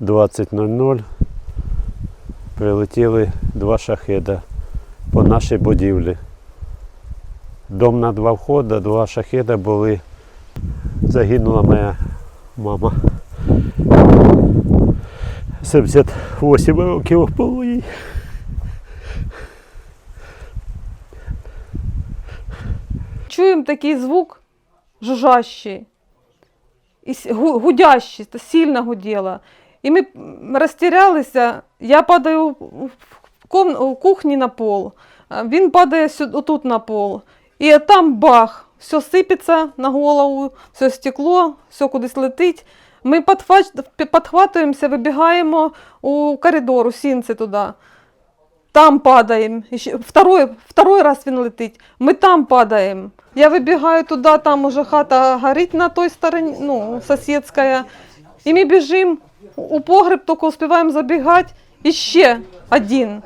Двадцять ноль ноль. Прилетіли два шахеда по нашій будівлі. Дом на два входи, два шахеда були. Загинула моя мама. 78 років було їй. Чуємо такий звук жужжащий, і гудящий, то сильно гуділо. І ми розтірялися, я падаю в кухні на пол, він падає сюди, отут на пол. І там бах, все сипеться на голову, все стекло, все кудись летить. Ми підхватуємося, вибігаємо у коридор, у сінці туди. Там падаємо. Второй, второй раз він летить. Ми там падаємо. Я вибігаю туди, там уже хата горить на той стороні, ну, сусідська. І ми біжимо у погреб, тільки успіваємо забігати. І ще один.